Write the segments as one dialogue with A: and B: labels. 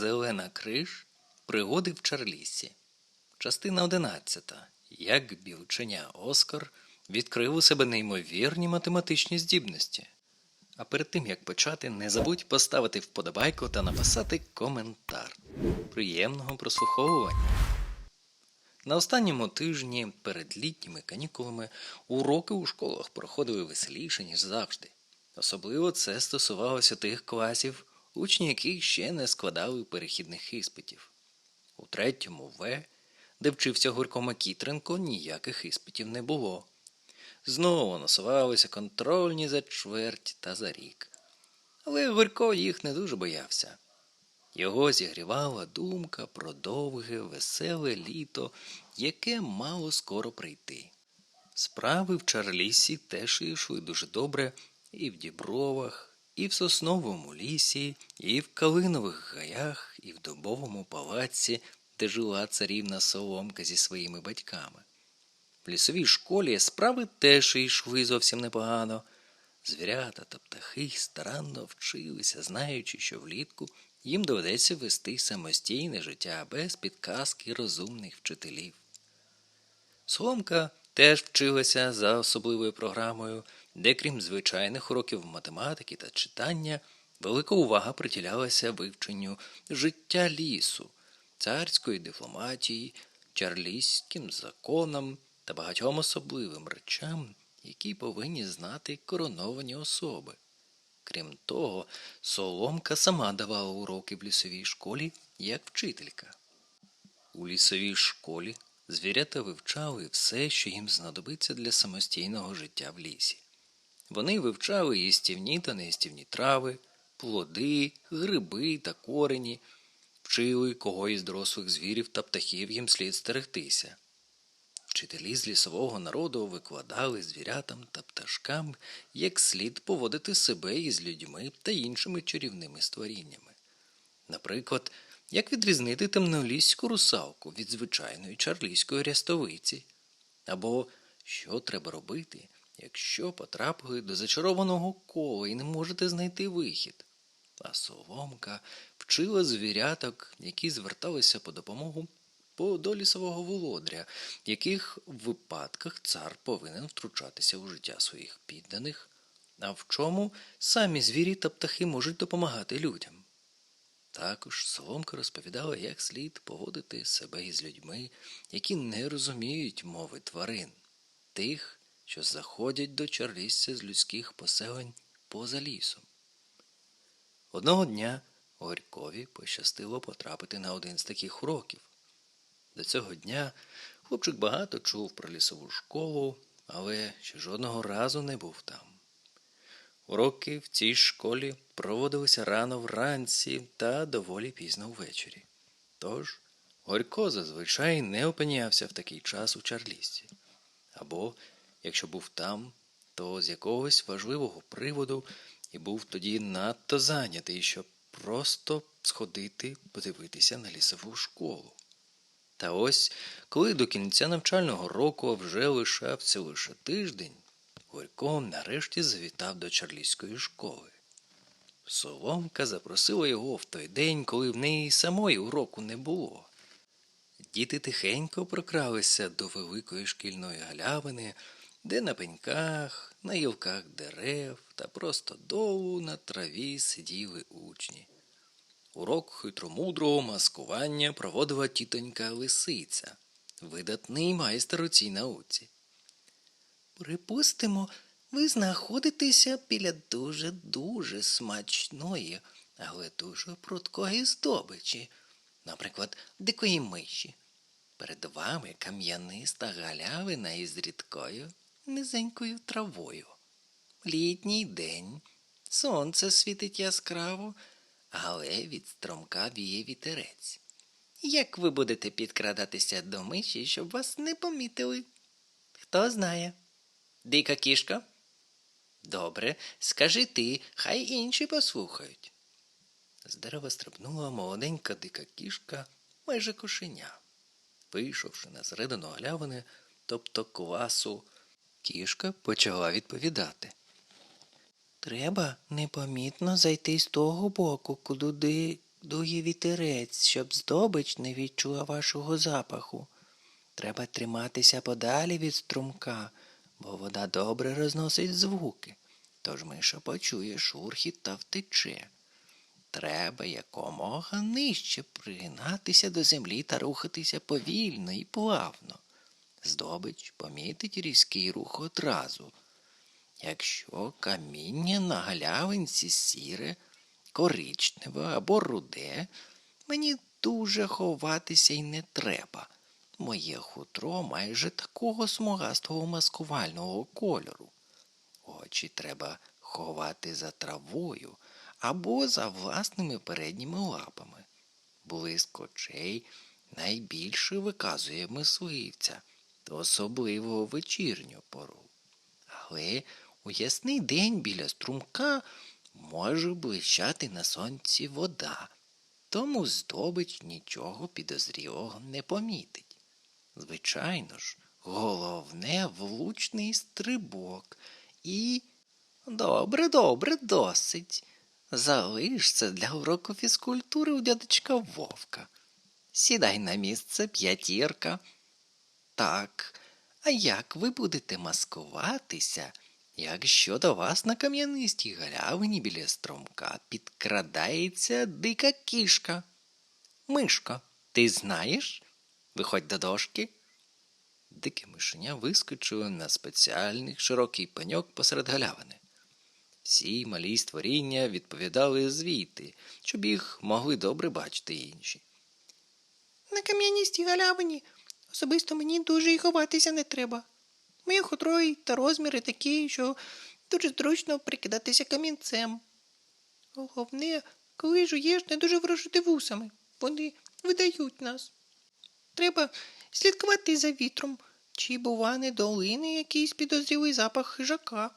A: Зелена криш. Пригоди в Чарлісі. Частина 11. Як білченя Оскар відкрив у себе неймовірні математичні здібності. А перед тим як почати, не забудь поставити вподобайку та написати коментар. Приємного прослуховування. На останньому тижні перед літніми канікулами уроки у школах проходили веселіше, ніж завжди. Особливо це стосувалося тих класів, учні яких ще не складали перехідних іспитів. У третьому В, де вчився Гурко Макітренко, ніяких іспитів не було. Знову насувалися контрольні за чверть та за рік. Але Горько їх не дуже боявся. Його зігрівала думка про довге, веселе літо, яке мало скоро прийти. Справи в Чарлісі теж йшли дуже добре і в Дібровах, і в Сосновому лісі, і в Калинових гаях, і в Дубовому палаці, де жила царівна Соломка зі своїми батьками. В лісовій школі справи теж йшли зовсім непогано. Звірята та птахи старанно вчилися, знаючи, що влітку їм доведеться вести самостійне життя без підказки розумних вчителів. Соломка теж вчилася за особливою програмою, де, крім звичайних уроків математики та читання, велика увага приділялася вивченню життя лісу, царської дипломатії, чарлійським законам та багатьом особливим речам, які повинні знати короновані особи. Крім того, Соломка сама давала уроки в лісовій школі як вчителька. У лісовій школі звірята вивчали все, що їм знадобиться для самостійного життя в лісі. Вони вивчали їстівні та неїстівні трави, плоди, гриби та корені, вчили, кого із дорослих звірів та птахів їм слід стерегтися. Вчителі з лісового народу викладали звірятам та пташкам, як слід поводити себе із людьми та іншими чарівними створіннями. Наприклад, як відрізнити темноліську русалку від звичайної чарлійської рястовиці, або що треба робити, якщо потрапили до зачарованого кола і не можете знайти вихід. А соломка вчила звіряток, які зверталися по допомогу по до лісового володря, в яких випадках цар повинен втручатися у життя своїх підданих, а в чому самі звірі та птахи можуть допомагати людям. Також Соломка розповідала, як слід поводити себе із людьми, які не розуміють мови тварин, тих, що заходять до чарлісця з людських поселень поза лісом. Одного дня Горькові пощастило потрапити на один з таких уроків. До цього дня хлопчик багато чув про лісову школу, але ще жодного разу не був там. Уроки в цій школі проводилися рано вранці та доволі пізно ввечері. Тож Горько зазвичай не опинявся в такий час у Чарлісці. Або, якщо був там, то з якогось важливого приводу і був тоді надто зайнятий, щоб просто сходити подивитися на лісову школу. Та ось, коли до кінця навчального року вже лишався лише тиждень, Горько нарешті завітав до чарлійської школи. Соломка запросила його в той день, коли в неї самої уроку не було. Діти тихенько прокралися до великої шкільної галявини, де на пеньках, на гілках дерев та просто долу на траві сиділи учні. Урок хитромудрого маскування проводила тітонька лисиця, видатний майстер у цій науці. Припустимо, ви знаходитеся біля дуже-дуже смачної, але дуже пруткої здобичі, наприклад, дикої миші. Перед вами кам'яниста галявина із рідкою низенькою травою. Літній день, сонце світить яскраво, але від стромка віє вітерець. Як ви будете підкрадатися до миші, щоб вас не помітили? Хто знає? Дика кішка? Добре, скажи ти, хай інші послухають. З дерева стрибнула молоденька дика кішка, майже кошеня. Вийшовши на середину галявини, тобто класу, кішка почала відповідати. Треба непомітно зайти з того боку, куди
B: дує вітерець, щоб здобич не відчула вашого запаху. Треба триматися подалі від струмка, бо вода добре розносить звуки, тож миша почує шурхіт та втече. Треба якомога нижче пригинатися до землі та рухатися повільно і плавно. Здобич помітить різкий рух одразу. Якщо каміння на галявинці сіре, коричневе або руде, мені дуже ховатися й не треба. Моє хутро майже такого смугастого маскувального кольору. Очі треба ховати за травою або за власними передніми лапами. Блиск очей найбільше виказує мисливця, особливо вечірню пору. Але у ясний день біля струмка може блищати на сонці вода, тому здобич нічого підозрілого не помітить. Звичайно ж, головне влучний стрибок і. Добре, добре, досить. Залиш це для уроку фізкультури у дядечка Вовка. Сідай на місце п'ятірка. Так, а як ви будете маскуватися, якщо до вас на кам'янистій галявині біля струмка підкрадається дика кішка? Мишка, ти знаєш? Виходь до дошки. Дике мишеня вискочило на спеціальний широкий пеньок посеред галявини. Всі малі створіння відповідали звідти, щоб їх могли добре бачити інші.
C: На кам'яністій галявині особисто мені дуже і ховатися не треба. Моє хутро та розміри такі, що дуже зручно прикидатися камінцем. Головне, коли жуєш, не дуже ворожити вусами. Вони видають нас. Треба слідкувати за вітром, чи, бува, не долине якийсь підозрілий запах хижака,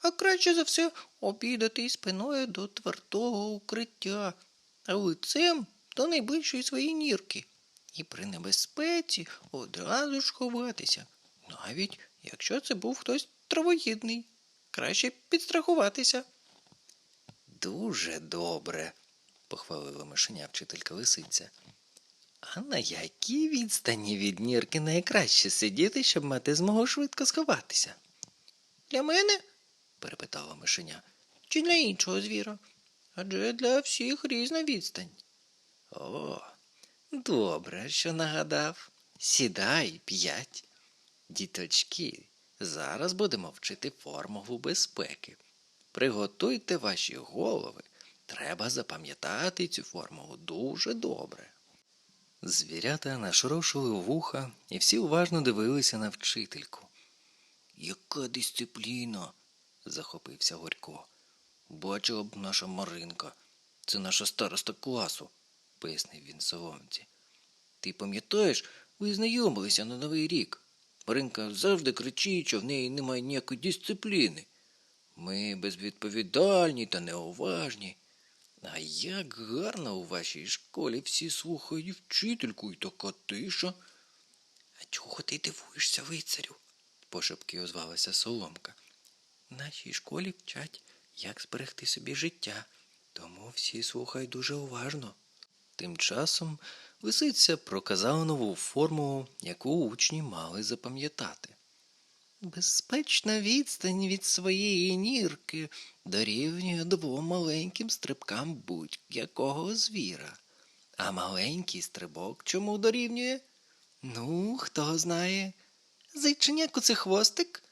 C: а краще за все обідати спиною до твердого укриття, а лицем до найближчої своєї нірки. І при небезпеці одразу ж ховатися, навіть якщо це був хтось травоїдний. Краще підстрахуватися.
A: Дуже добре, похвалила мишеня вчителька лисиця. А на якій відстані від нірки найкраще сидіти, щоб мати змогу швидко сховатися?
C: Для мене
A: перепитала мишеня.
C: чи для іншого звіра? Адже для всіх різна відстань.
A: О, добре, що нагадав. Сідай п'ять. Діточки, зараз будемо вчити формулу безпеки. Приготуйте ваші голови. Треба запам'ятати цю формулу дуже добре. Звірята нашорошили вуха і всі уважно дивилися на вчительку. Яка дисципліна? захопився Горько. Бачила б наша Маринка. Це наша староста класу, пояснив він соломці. Ти пам'ятаєш, ви знайомилися на Новий рік. Маринка завжди кричить, що в неї немає ніякої дисципліни. Ми безвідповідальні та неуважні. А як гарно у вашій школі всі слухають вчительку і така тиша. А чого ти дивуєшся, лицарю? пошепки озвалася соломка. В нашій школі вчать, як зберегти собі життя, тому всі слухають дуже уважно. Тим часом лисиця проказала нову формулу, яку учні мали запам'ятати. Безпечна відстань від своєї нірки дорівнює двом маленьким стрибкам будь-якого звіра. А маленький стрибок чому дорівнює? Ну, хто знає? Зайчиня куцехвостик?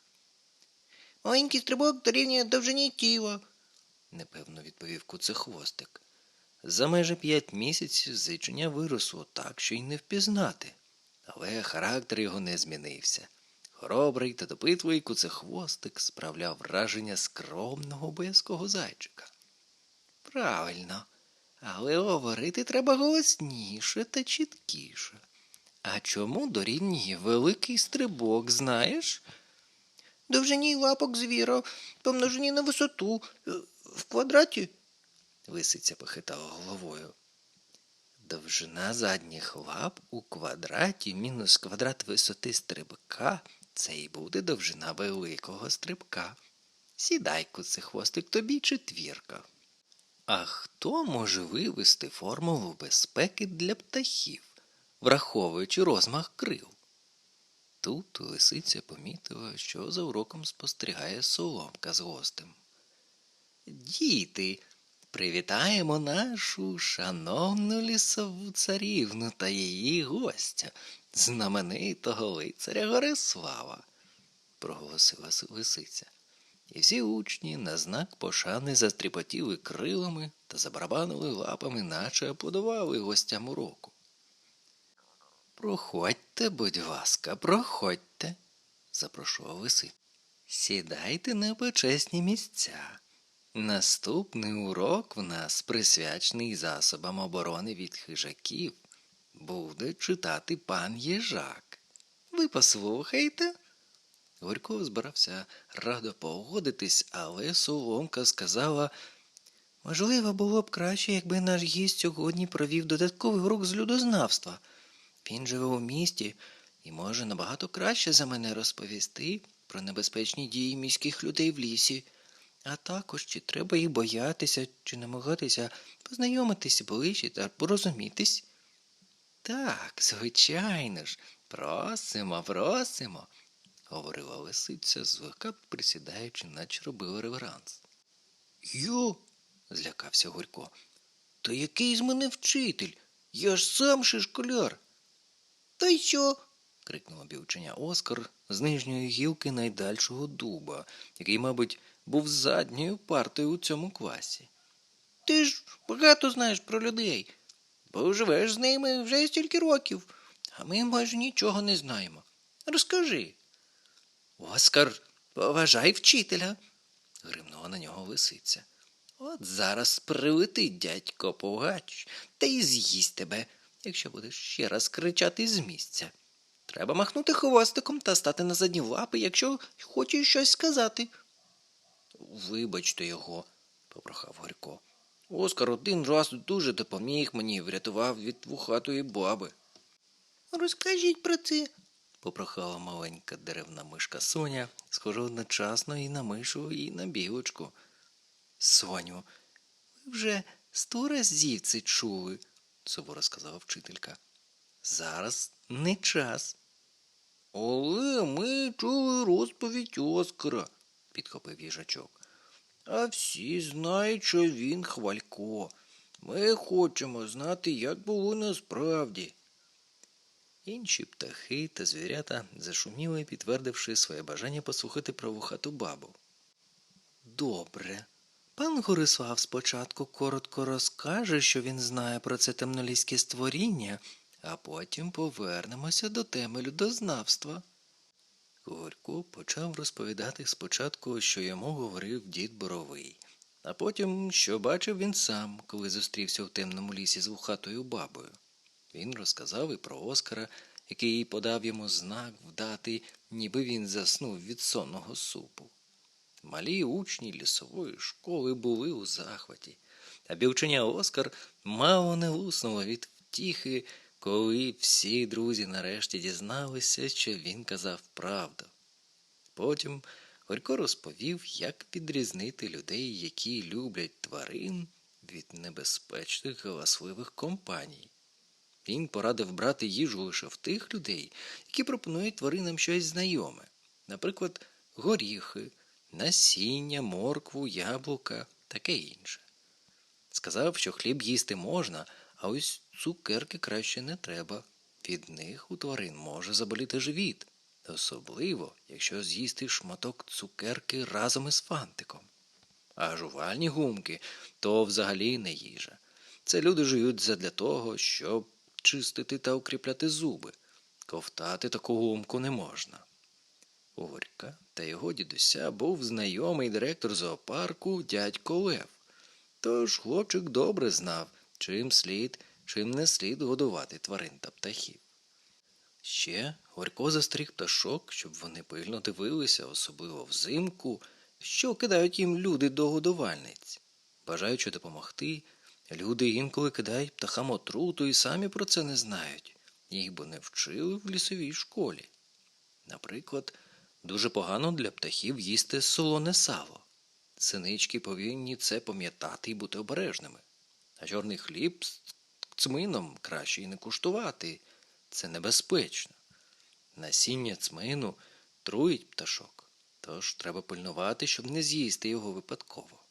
C: Маленький стрибок дорівнює довжині тіла.
A: непевно відповів куцехвостик. За майже п'ять місяців зайчиня виросло так, що й не впізнати, але характер його не змінився. Хоробрий та допитливий куцехвостик справляв враження скромного боязкого зайчика. Правильно, але говорити треба голосніше та чіткіше. А чому дорівнює великий стрибок, знаєш?
C: Довжині лапок звіра, помножені на висоту е, в квадраті.
A: Лисиця похитала головою. Довжина задніх лап у квадраті мінус квадрат висоти стрибка це і буде довжина великого стрибка. Сідай, куцехвостик, тобі четвірка. А хто може вивести формулу безпеки для птахів, враховуючи розмах крил? Тут лисиця помітила, що за уроком спостерігає соломка з гостем. Діти, привітаємо нашу шановну лісову царівну та її гостя, знаменитого лицаря Горислава, проголосила лисиця. І всі учні на знак пошани застріпотіли крилами та забарабанили лапами, наче аплодували гостям уроку. Проходьте, будь ласка, проходьте, запрошував лисиця. Сідайте на почесні місця. Наступний урок в нас присвячений засобам оборони від хижаків. Буде читати пан Єжак. Ви послухайте. Горько збирався радо погодитись, але соломка сказала,
B: Можливо, було б краще, якби наш гість сьогодні провів додатковий урок з людознавства. Він живе у місті і може набагато краще за мене розповісти про небезпечні дії міських людей в лісі, а також чи треба їх боятися, чи намагатися познайомитись ближче та порозумітись.
A: Так, звичайно ж, просимо, просимо, говорила лисиця, злегка присідаючи, наче робила реверанс.
B: Йо, злякався Горько. Та який з мене вчитель? Я ж сам ще школяр.
C: Та й що?
A: крикнула білченя Оскар з нижньої гілки найдальшого дуба, який, мабуть, був задньою партою у цьому класі.
C: Ти ж багато знаєш про людей, бо живеш з ними вже стільки років, а ми майже нічого не знаємо. Розкажи.
A: Оскар, поважай вчителя. гримнула на нього лисиця. От зараз прилетить дядько Пугач та й з'їсть тебе, якщо будеш ще раз кричати з місця. Треба махнути хвостиком та стати на задні лапи, якщо хочеш щось сказати. Вибачте його, попрохав Горько. Оскар один раз дуже допоміг мені врятував від вухатої баби.
C: Розкажіть про це.
A: попрохала маленька деревна мишка Соня, схожа одночасно і на мишу, і на білочку. Соню, ви вже сто разів це чули, суворо сказала вчителька. Зараз не час. Але ми чули розповідь Оскара, підхопив їжачок. А всі знають, що він хвалько. Ми хочемо знати, як було насправді. Інші птахи та звірята зашуміли, підтвердивши своє бажання послухати про вухату бабу. Добре. Пан Горислав спочатку коротко розкаже, що він знає про це темноліське створіння, а потім повернемося до теми людознавства. Горько почав розповідати спочатку, що йому говорив дід Боровий, а потім, що бачив він сам, коли зустрівся в темному лісі з вухатою бабою. Він розказав і про Оскара, який подав йому знак вдати, ніби він заснув від сонного супу. Малі учні лісової школи були у захваті, а білченя Оскар мало не луснуло від втіхи, коли всі друзі нарешті дізналися, що він казав правду. Потім Горько розповів, як відрізнити людей, які люблять тварин, від небезпечних галасливих компаній. Він порадив брати їжу лише в тих людей, які пропонують тваринам щось знайоме, наприклад, горіхи, насіння, моркву, яблука, таке інше. Сказав, що хліб їсти можна, а ось цукерки краще не треба. Від них у тварин може заболіти живіт, особливо, якщо з'їсти шматок цукерки разом із фантиком. А жувальні гумки то взагалі не їжа. Це люди жують задля того, щоб чистити та укріпляти зуби. Ковтати таку гумку не можна. У Горька та його дідуся був знайомий директор зоопарку дядько Лев. Тож хлопчик добре знав, чим слід, чим не слід годувати тварин та птахів. Ще Горько застріг пташок, щоб вони пильно дивилися, особливо взимку, що кидають їм люди до годувальниць. Бажаючи допомогти, люди інколи кидають птахам отруту і самі про це не знають. Їх бо не вчили в лісовій школі. Наприклад, дуже погано для птахів їсти солоне сало. Синички повинні це пам'ятати і бути обережними. А чорний хліб з цмином краще й не куштувати. Це небезпечно. Насіння цмину труїть пташок, тож треба пильнувати, щоб не з'їсти його випадково.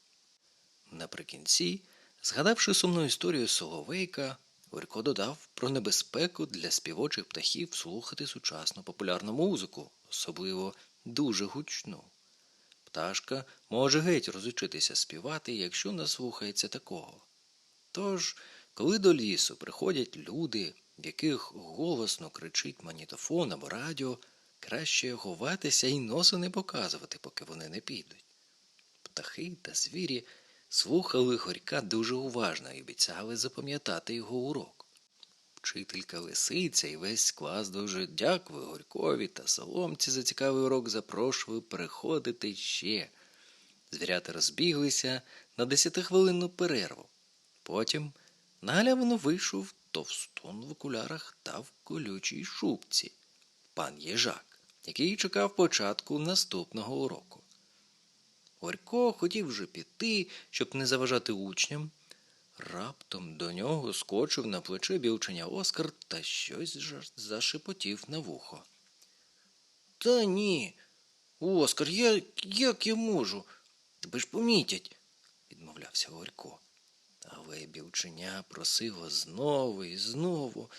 A: Наприкінці, згадавши сумну історію Соловейка, Горько додав про небезпеку для співочих птахів слухати сучасну популярну музику, особливо дуже гучну. Пташка може геть розучитися співати, якщо наслухається такого. Тож, коли до лісу приходять люди, в яких голосно кричить магнітофон або радіо, краще ховатися і носа не показувати, поки вони не підуть. Птахи та звірі слухали горька дуже уважно і обіцяли запам'ятати його урок. Вчителька лисиця і весь клас дуже дякую Горькові та соломці за цікавий урок запрошували переходити ще. Звірята розбіглися на десятихвилинну перерву. Потім на вийшов товстун в окулярах та в колючій шубці, пан Єжак, який чекав початку наступного уроку. Горько хотів вже піти, щоб не заважати учням. Раптом до нього скочив на плече білченя Оскар та щось зашепотів на вухо. Та ні. Оскар, я, як я можу? Тебе ж помітять, відмовлявся Горько. Але білченя просило знову і знову.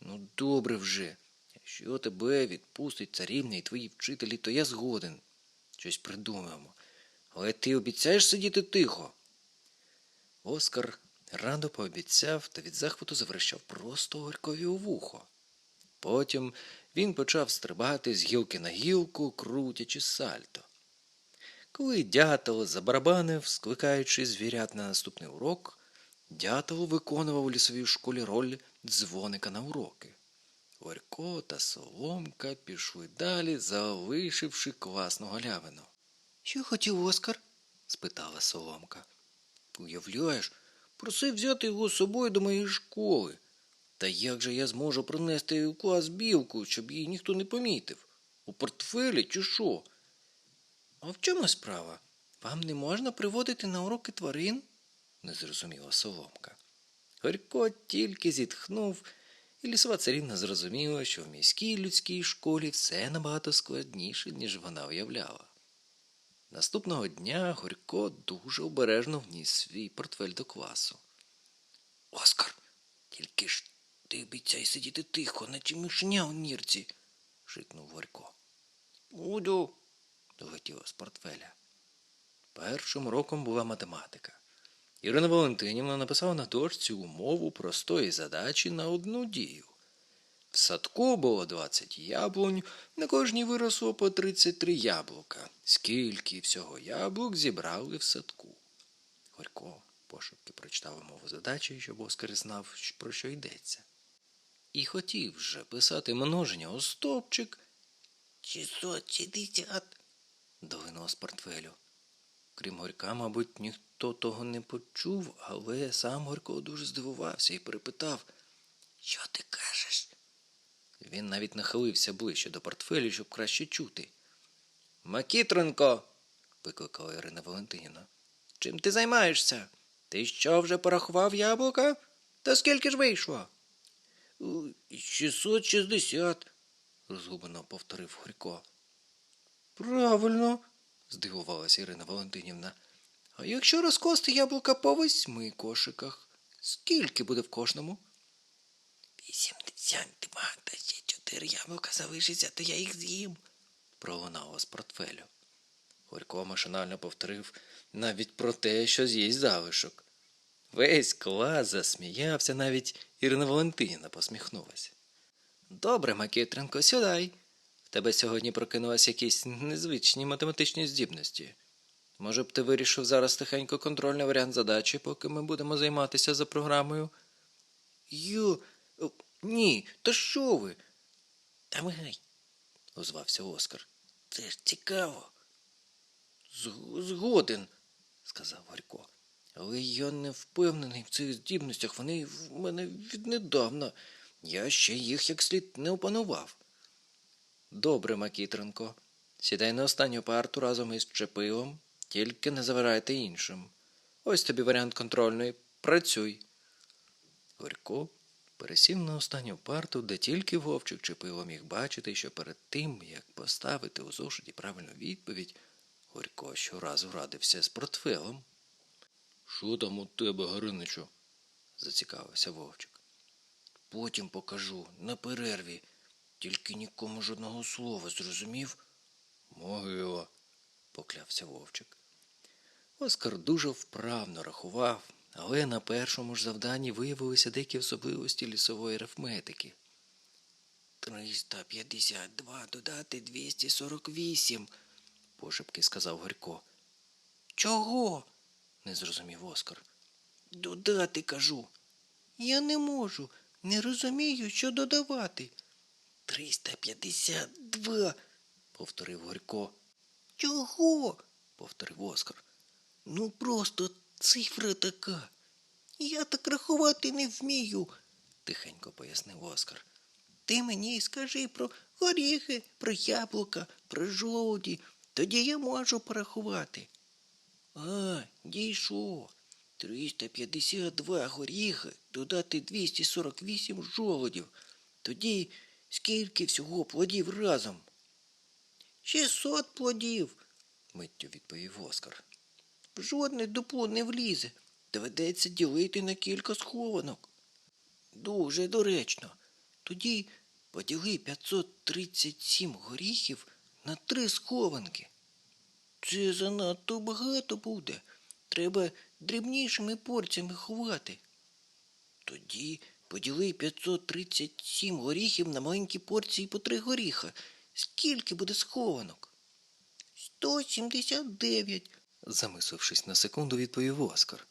A: Ну, добре вже. Якщо тебе відпустить царівня і твої вчителі, то я згоден. Щось придумаємо. Але ти обіцяєш сидіти тихо. Оскар радо пообіцяв та від захвату заверещав просто Горькові у вухо. Потім він почав стрибати з гілки на гілку, крутячи сальто. Коли дятел забарабанив, скликаючи звірят на наступний урок, дятел виконував у лісовій школі роль дзвоника на уроки. Горько та Соломка пішли далі, залишивши класну галявину.
C: Що хотів Оскар?
A: спитала Соломка. Уявляєш, просив взяти його з собою до моєї школи. Та як же я зможу принести у клас білку, щоб її ніхто не помітив? У портфелі чи що? А в чому справа? Вам не можна приводити на уроки тварин? не зрозуміла Соломка. Горько тільки зітхнув, і лісова царівна зрозуміла, що в міській людській школі все набагато складніше, ніж вона уявляла. Наступного дня Горько дуже обережно вніс свій портфель до класу. Оскар, тільки ж ти обіцяй сидіти тихо, наче мишеня у нірці, шикнув Горько. Буду, долетіло з портфеля. Першим уроком була математика. Ірина Валентинівна написала на дошці умову простої задачі на одну дію. В садку було 20 яблунь, на кожній виросло по 33 яблука. Скільки всього яблук зібрали в садку? Горько пошепки прочитав умову задачі, щоб Оскар знав, про що йдеться. І хотів вже писати множення у стовпчик 660 долинуло з портфелю. Крім Горька, мабуть, ніхто того не почув, але сам Горько дуже здивувався і перепитав Що ти кажеш? Він навіть нахилився ближче до портфелю, щоб краще чути. Макітренко. викликала Ірина Валентинівна. Чим ти займаєшся? Ти що вже порахував яблука? Та скільки ж вийшло? Шістсот шістдесят, розгублено повторив Горько. Правильно, здивувалася Ірина Валентинівна. А якщо розкласти яблука по восьми кошиках, скільки буде в кожному? Вісімдесят два, та ще чотири яблука залишиться, то я їх з'їм, пролунало з портфелю. Горько машинально повторив навіть про те, що з'їсть залишок. Весь клас засміявся, навіть Ірина Валентинівна посміхнулася. Добре, Макітренко, сідай. В тебе сьогодні прокинулись якісь незвичні математичні здібності. Може б ти вирішив зараз тихенько контрольний варіант задачі, поки ми будемо займатися за програмою? Ю, е, ні, та що ви? Давай, озвався Оскар. Це ж цікаво. Згоден, сказав Горько. Але я не впевнений в цих здібностях. Вони в мене віднедавна. Я ще їх як слід не опанував. Добре, Макітренко. Сідай на останню парту разом із Чепилом Тільки не заважайте іншим. Ось тобі варіант контрольної. Працюй. Горько пересів на останню парту, де тільки вовчик чи пиво міг бачити, що перед тим, як поставити у зошиті правильну відповідь, Горько щоразу радився з портфелем. Що там у тебе, Гариничу? зацікавився вовчик. Потім покажу, на перерві. Тільки нікому жодного слова, зрозумів? Могила, поклявся вовчик. Оскар дуже вправно рахував, але на першому ж завданні виявилися деякі особливості лісової арифметики.
B: 352 додати 248,
A: пошепки сказав Горько.
B: Чого?
A: Не зрозумів Оскар.
B: Додати кажу. Я не можу, не розумію, що додавати. 352.
A: повторив Горько,
B: Чого?
A: повторив Оскар.
B: Ну просто цифра така. Я так рахувати не вмію.
A: Тихенько пояснив Оскар.
B: Ти мені скажи про горіхи, про яблука, про жолуді. Тоді я можу порахувати. А, дійшло. 352 горіхи додати 248 жолудів. Тоді скільки всього плодів разом? 600 плодів.
A: Миттю відповів Оскар.
B: Жодне дупло не влізе. Доведеться ділити на кілька схованок. Дуже доречно. Тоді поділи 537 горіхів на три схованки. Це занадто багато буде. Треба дрібнішими порціями ховати. Тоді поділи 537 горіхів на маленькі порції по три горіха. Скільки буде схованок? 179.
A: Замислившись на секунду, відповів Оскар.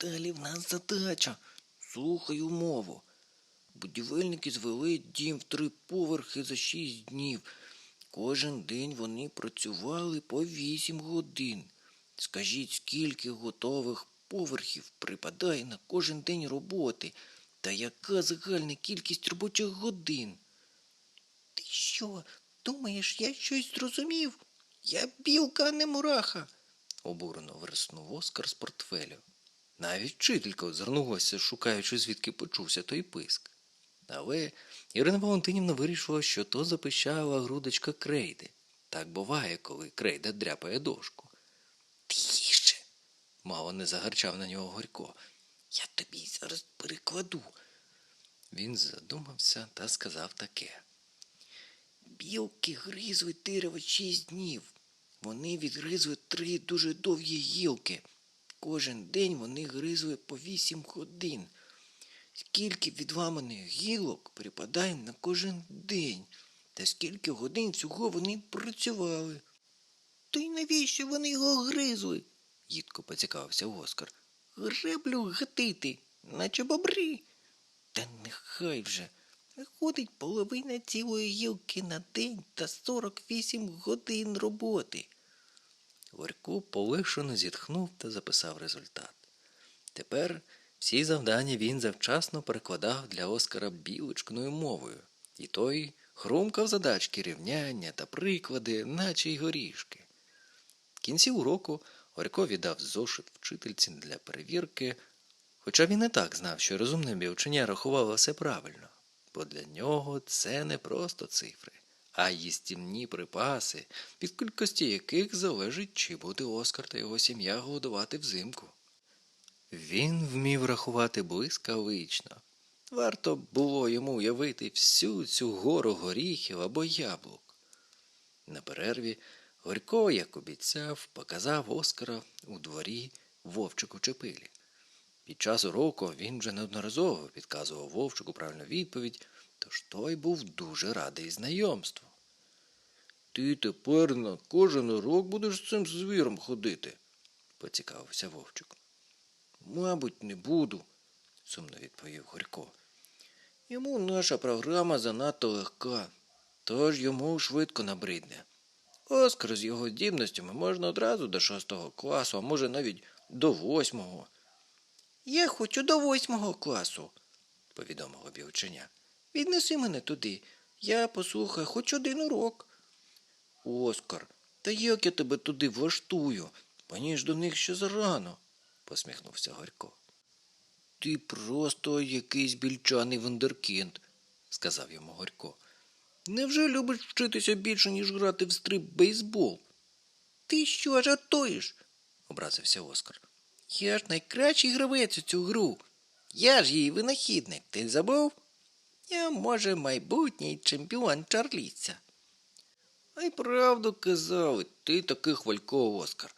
B: Далі в нас задача. Слухай умову. Будівельники звели дім в три поверхи за шість днів. Кожен день вони працювали по вісім годин. Скажіть, скільки готових поверхів припадає на кожен день роботи, та яка загальна кількість робочих годин? Ти що, думаєш, я щось зрозумів? Я білка, а не мураха.
A: обурено вирснув Оскар з портфелю. Навіть вчителька озирнулася, шукаючи, звідки почувся той писк. Але Ірина Валентинівна вирішила, що то запищала грудочка крейди. Так буває, коли крейда дряпає дошку.
B: Тише.
A: Мало не загарчав на нього Горько.
B: Я тобі зараз перекладу.
A: Він задумався та сказав таке.
B: Білки гризли дерево шість днів. Вони відгризли три дуже довгі гілки. Кожен день вони гризли по вісім годин. Скільки відламаних гілок припадає на кожен день, та скільки годин всього вони працювали. То й навіщо вони його гризли?
A: Їдко поцікавився Оскар.
B: Греблю гатити, наче бобри. Та нехай вже. Виходить половина цілої гілки на день та 48 годин роботи.
A: Горько полегшено зітхнув та записав результат. Тепер всі завдання він завчасно перекладав для Оскара білочкною мовою, і той хрумкав задачки рівняння та приклади, наче й горішки. В кінці уроку Горько віддав зошит вчительці для перевірки, хоча він і так знав, що розумне білченя рахувало все правильно, бо для нього це не просто цифри, а їстівні припаси, від кількості яких залежить, чи буде Оскар та його сім'я голодувати взимку. Він вмів рахувати блискавично. Варто було йому уявити всю цю гору горіхів або яблук. На перерві Горько, як обіцяв, показав Оскара у дворі вовчику Чепилі. Під час уроку він вже неодноразово підказував вовчику правильну відповідь, тож той був дуже радий знайомству. Ти тепер на кожен урок будеш з цим звіром ходити, поцікавився вовчик. Мабуть, не буду, сумно відповів Горько. Йому наша програма занадто легка, тож йому швидко набридне. Оскар з його здібностями можна одразу до шостого класу, а може навіть до восьмого. Я хочу до восьмого класу, повідомило білченя. Віднеси мене туди. Я послухаю хоч один урок. Оскар,
B: Та як я тебе туди влаштую? Мені ж до них ще зарано, посміхнувся Горько. Ти просто якийсь більчаний вундеркінд, сказав йому Горько. Невже любиш вчитися більше, ніж грати в стрип бейсбол?
C: Ти що жартуєш?
B: образився Оскар.
C: Я ж найкращий гравець у цю гру. Я ж її винахідник, ти забув? Я, може, майбутній чемпіон Чарліця.
B: А й правду казали, ти такий хвалько, Оскар,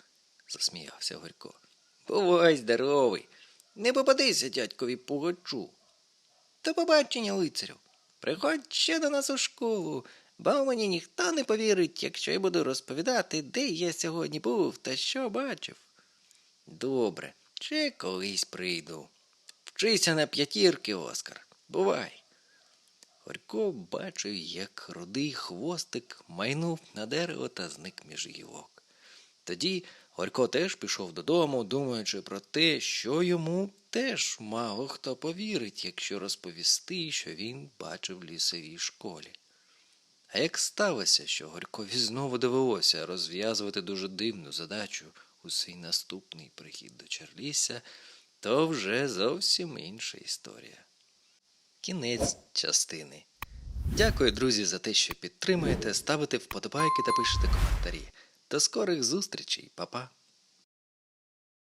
B: засміявся Горько. Бувай здоровий, не попадися дядькові пугачу.
C: До побачення, лицарю. Приходь ще до нас у школу, бо мені ніхто не повірить, якщо я буду розповідати, де я сьогодні був та що бачив.
B: Добре, ще колись прийду. Вчися на п'ятірки, Оскар. Бувай. Горько бачив, як рудий хвостик майнув на дерево та зник між гілок. Тоді Горько теж пішов додому, думаючи про те, що йому теж мало хто повірить, якщо розповісти, що він бачив в лісовій школі. А як сталося, що Горькові знову довелося розв'язувати дуже дивну задачу у свій наступний прихід до Чарліся, то вже зовсім інша історія. Кінець частини. Дякую, друзі, за те, що підтримуєте, ставите вподобайки та пишете коментарі. До скорих зустрічей, Па-па!